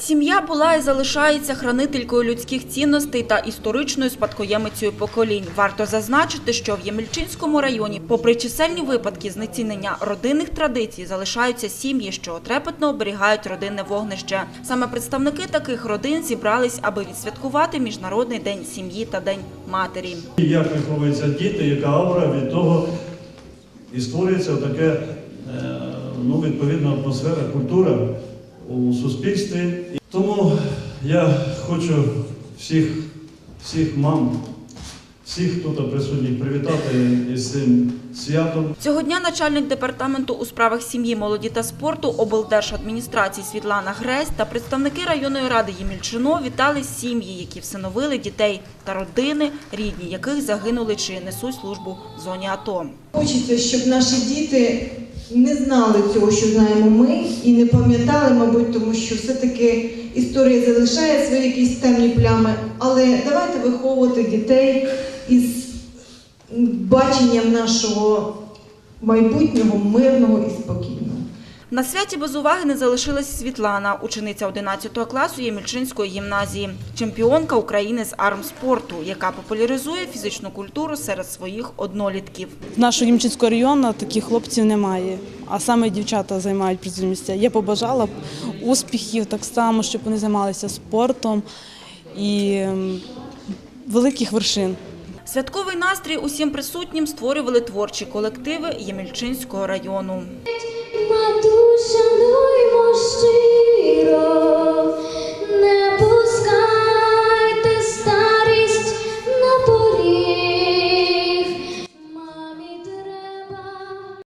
Сім'я була і залишається хранителькою людських цінностей та історичною спадкоємицею поколінь. Варто зазначити, що в Ємельчинському районі, попри чисельні випадки знецінення родинних традицій, залишаються сім'ї, що трепетно оберігають родинне вогнище. Саме представники таких родин зібрались, аби відсвяткувати Міжнародний день сім'ї та День матері. Як виховуються діти, яка аура від того і створюється таке, е, ну, відповідна атмосфера, культура у суспільстві. І Тому я хочу всіх, всіх мам, всіх тут присутніх привітати із цим святом. Цього дня начальник департаменту у справах сім'ї, молоді та спорту облдержадміністрації Світлана Гресь та представники районної ради Ємільчино вітали сім'ї, які всиновили дітей та родини, рідні яких загинули чи несуть службу в зоні АТО. Хочеться, щоб наші діти не знали цього, що знаємо ми, і не пам'ятали, мабуть, тому що все-таки історія залишає свої якісь темні плями. Але давайте виховувати дітей із баченням нашого майбутнього мирного і спокійного. На святі без уваги не залишилась Світлана, учениця 11 класу Ємільчинської гімназії, чемпіонка України з армспорту, яка популяризує фізичну культуру серед своїх однолітків. В нашого Ємчинського району таких хлопців немає, а саме дівчата займають призові місця. Я побажала б успіхів так само, щоб вони займалися спортом і ем, великих вершин. Святковий настрій усім присутнім створювали творчі колективи Ємільчинського району. Матуся, ну й щиро,